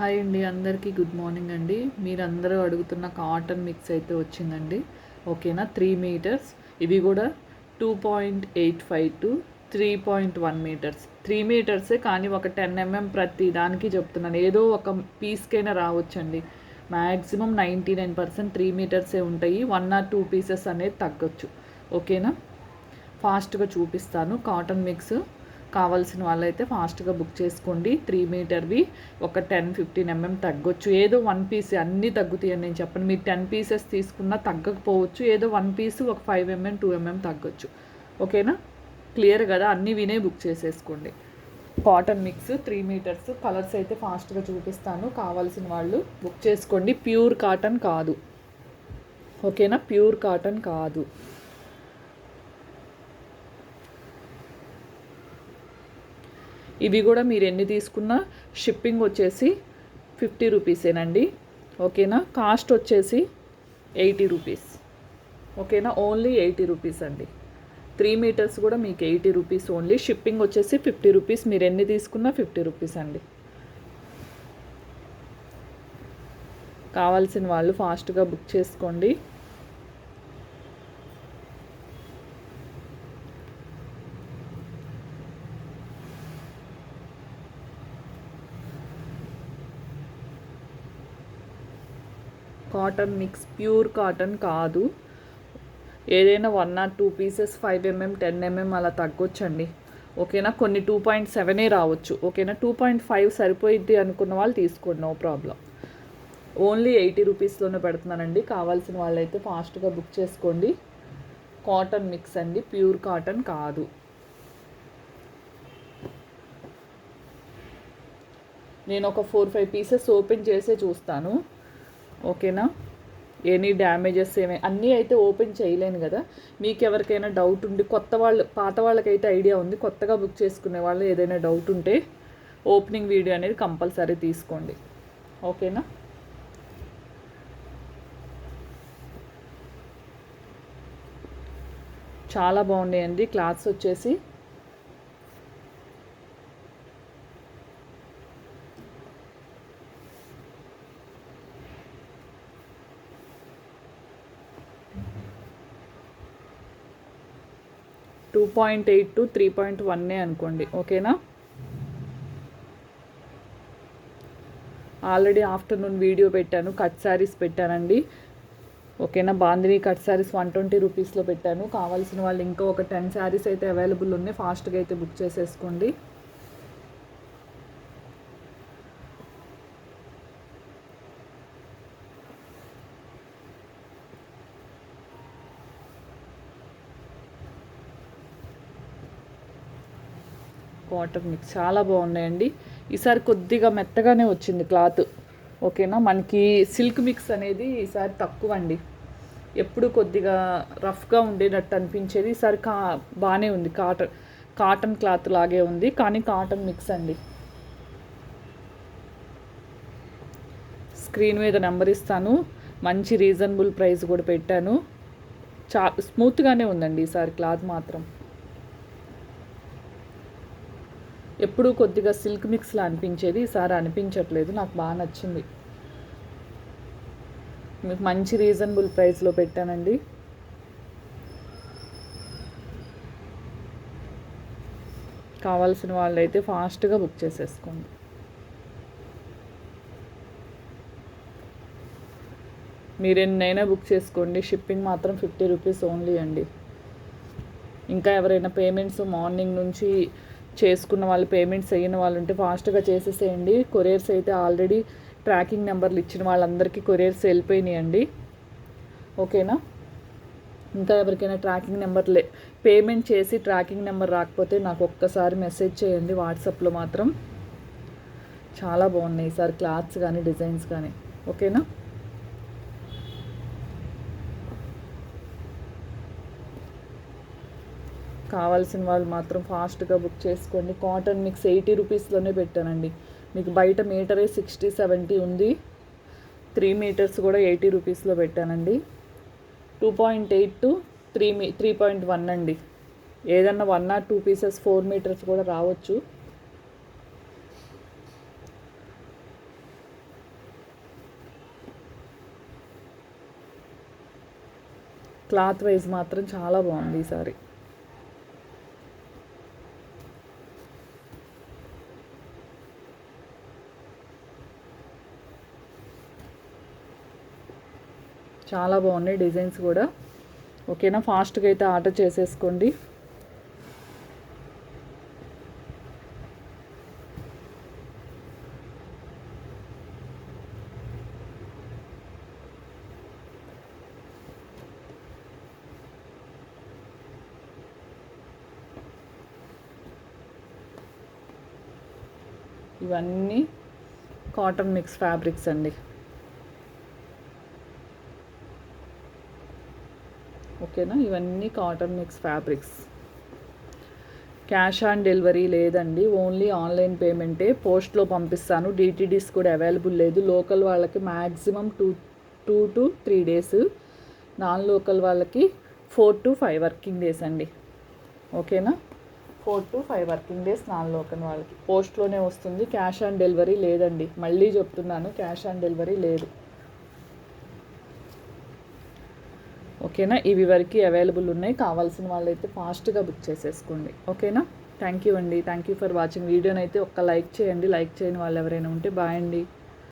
Hi అండి అందరికీ good morning అండి. మీరందరూ అడుగుతున్న కాటన్ మిక్స్ అయితే వచ్చిందండి. ఓకేనా? Three metres. ఇవి కూడా two point eight five to three point one metres. Three మీటర్సే కానీ ఒక టెన్ ఎంఎం ప్రతి దానికి చెప్తున్నాను. ఏదో ఒక పీస్కైనా రావచ్చండి. Maximum ninety nine percent three మీటర్సే ఉంటాయి. వన్ ఆర్ టూ పీసెస్ అనేది తగ్గొచ్చు. ఓకేనా? ఫాస్ట్గా చూపిస్తాను కాటన్ మిక్స్. కావాల్సిన వాళ్ళైతే ఫాస్ట్గా బుక్ చేసుకోండి. త్రీ మీటర్వి ఒక టెన్ ఫిఫ్టీన్ ఎంఎం తగ్గొచ్చు. ఏదో వన్ పీస్ అన్నీ తగ్గుతాయి అని నేను చెప్పను. మీరు టెన్ పీసెస్ తీసుకున్నా తగ్గకపోవచ్చు. ఏదో వన్ పీస్ ఒక ఫైవ్ ఎంఎం టూ ఎంఎం తగ్గొచ్చు. ఓకేనా? క్లియర్ కదా? అన్నీ వినే బుక్ చేసేసుకోండి. Cotton mix three metres colours అయితే ఫాస్ట్గా చూపిస్తాను. కావాల్సిన వాళ్ళు బుక్ చేసుకోండి. ప్యూర్ కాటన్ కాదు. ఓకేనా? ప్యూర్ కాటన్ కాదు. ఇవి కూడా మీరు ఎన్ని తీసుకున్నా షిప్పింగ్ వచ్చేసి ఫిఫ్టీ రూపీసేనండి. ఓకేనా? కాస్ట్ వచ్చేసి ఎయిటీ రూపీస్. ఓకేనా? ఓన్లీ ఎయిటీ రూపీస్ అండి త్రీ మీటర్స్ కూడా మీకు ఎయిటీ రూపీస్ ఓన్లీ. షిప్పింగ్ వచ్చేసి ఫిఫ్టీ రూపీస్. మీరు ఎన్ని తీసుకున్నా ఫిఫ్టీ రూపీస్ అండి కావాల్సిన వాళ్ళు ఫాస్ట్గా బుక్ చేసుకోండి. కాటన్ మిక్స్ ప్యూర్ కాటన్ కాదు. ఏదైనా one or two pieces five MM ten MM అలా తగ్గొచ్చండి. ఓకేనా? కొన్ని టూ పాయింట్ సెవెనే రావచ్చు. ఓకేనా? టూ పాయింట్ ఫైవ్ సరిపోయిద్ది అనుకున్న వాళ్ళు తీసుకోండి నో ప్రాబ్లం ఓన్లీ ఎయిటీ రూపీస్లోనే పెడుతున్నానండి. కావాల్సిన వాళ్ళైతే ఫాస్ట్గా బుక్ చేసుకోండి. కాటన్ మిక్స్ అండి. ప్యూర్ కాటన్ కాదు. నేను ఒక ఫోర్ ఫైవ్ పీసెస్ ఓపెన్ చేసే చూస్తాను. ఓకేనా? ఎనీ డ్యామేజెస్ ఏమి అన్నీ అయితే ఓపెన్ చేయలేను కదా. మీకు ఎవరికైనా డౌట్ ఉండి కొత్త వాళ్ళు పాత వాళ్ళకైతే ఐడియా ఉంది కొత్తగా బుక్ చేసుకునే వాళ్ళు ఏదైనా డౌట్ ఉంటే ఓపెనింగ్ వీడియో అనేది కంపల్సరీ తీసుకోండి. ఓకేనా? చాలా బాగున్నాయండి క్లాత్స్ వచ్చేసి. Two point eight to three point వన్నే అనుకోండి ఓకేనా? ఆల్రెడీ ఆఫ్టర్నూన్ వీడియో పెట్టాను కట్ శారీస్ పెట్టానండి. ఓకేనా? Bandhani cut saris one twenty రూపీస్లో పెట్టాను. కావాల్సిన వాళ్ళు ఇంకా ఒక టెన్ శారీస్ అయితే అవైలబుల్ ఉన్నాయి. ఫాస్ట్గా అయితే బుక్ చేసేసుకోండి. కాటన్ మిక్స్ చాలా బాగున్నాయండి. ఈసారి కొద్దిగా మెత్తగానే వచ్చింది క్లాత్. ఓకేనా? మనకి సిల్క్ మిక్స్ అనేది ఈసారి తక్కువ అండి ఎప్పుడు కొద్దిగా రఫ్గా ఉండేటట్టు అనిపించేది. ఈసారి కా బాగానే ఉంది. కాటన్ కాటన్ క్లాత్ లాగే ఉంది. కానీ కాటన్ మిక్స్ అండి. స్క్రీన్ మీద నెంబర్ ఇస్తాను. మంచి రీజనబుల్ ప్రైస్ కూడా పెట్టాను. చా స్మూత్గానే ఉందండి ఈసారి క్లాత్ మాత్రం. ఎప్పుడూ కొద్దిగా సిల్క్ మిక్స్లా అనిపించేది. ఈసారి అనిపించట్లేదు. నాకు బాగా నచ్చింది. మీకు మంచి రీజనబుల్ ప్రైస్లో పెట్టానండి. కావాల్సిన వాళ్ళైతే ఫాస్ట్గా బుక్ చేసేసుకోండి. మీరు ఎన్నైనా బుక్ చేసుకోండి. షిప్పింగ్ మాత్రం ఫిఫ్టీ రూపీస్ ఓన్లీ అండి. ఇంకా ఎవరైనా పేమెంట్స్ మార్నింగ్ నుంచి చేసుకున్న వాళ్ళు పేమెంట్స్ అయిన వాళ్ళు ఉంటే ఫాస్ట్గా చేసేసేయండి. కొరియర్స్ అయితే ఆల్రెడీ ట్రాకింగ్ నెంబర్లు ఇచ్చిన వాళ్ళందరికీ కొరియర్స్ వెళ్ళిపోయినాయండి. ఓకేనా? ఇంకా ఎవరికైనా ట్రాకింగ్ నెంబర్ లే పేమెంట్ చేసి ట్రాకింగ్ నెంబర్ రాకపోతే నాకు ఒక్కసారి మెసేజ్ చేయండి వాట్సాప్లో మాత్రం. చాలా బాగున్నాయి ఈసారి క్లాత్స్ కానీ డిజైన్స్ కానీ. ఓకేనా? కావాల్సిన వాళ్ళు మాత్రం ఫాస్ట్గా బుక్ చేసుకోండి. కాటన్ మిక్స్ ఎయిటీ రూపీస్లోనే పెట్టానండి. మీకు బయట మీటరే సిక్స్టీ సెవెంటీ ఉంది. త్రీ మీటర్స్ కూడా ఎయిటీ రూపీస్లో పెట్టానండి. Two point eight to three me three point one అండి. ఏదన్నా one or two pieces four metres కూడా రావచ్చు. క్లాత్ వైజ్ మాత్రం చాలా బాగుంది ఈసారి చాలా బాగున్నాయి డిజైన్స్ కూడా. ఓకేనా? ఫాస్ట్గా అయితే ఆర్డర్ చేసేసుకోండి. ఇవన్నీ కాటన్ మిక్స్ ఫ్యాబ్రిక్స్ అండి. ఓకేనా? ఇవన్నీ cotton mix fabrics. Cash on delivery లేదండి. ఓన్లీ ఆన్లైన్ పేమెంటే. పోస్ట్లో పంపిస్తాను. డిటీడీస్ కూడా అవైలబుల్ లేదు. లోకల్ వాళ్ళకి maximum two two to three days. Non local వాళ్ళకి four to five working days అండి. ఓకేనా? Four to five working days non local వాళ్ళకి. పోస్ట్లోనే వస్తుంది. క్యాష్ ఆన్ డెలివరీ లేదండి. మళ్ళీ చెప్తున్నాను. క్యాష్ ఆన్ డెలివరీ లేదు. ఓకేనా? ఇవి వరకు అవైలబుల్ ఉన్నాయి. కావాల్సిన వాళ్ళైతే ఫాస్ట్గా బుక్ చేసేసుకోండి. ఓకేనా? థ్యాంక్ యూ అండి. Thank you for watching. వీడియోనైతే అయితే ఒక్క లైక్ చేయండి. లైక్ చేయని వాళ్ళు ఎవరైనా ఉంటే బాయ్ అండి.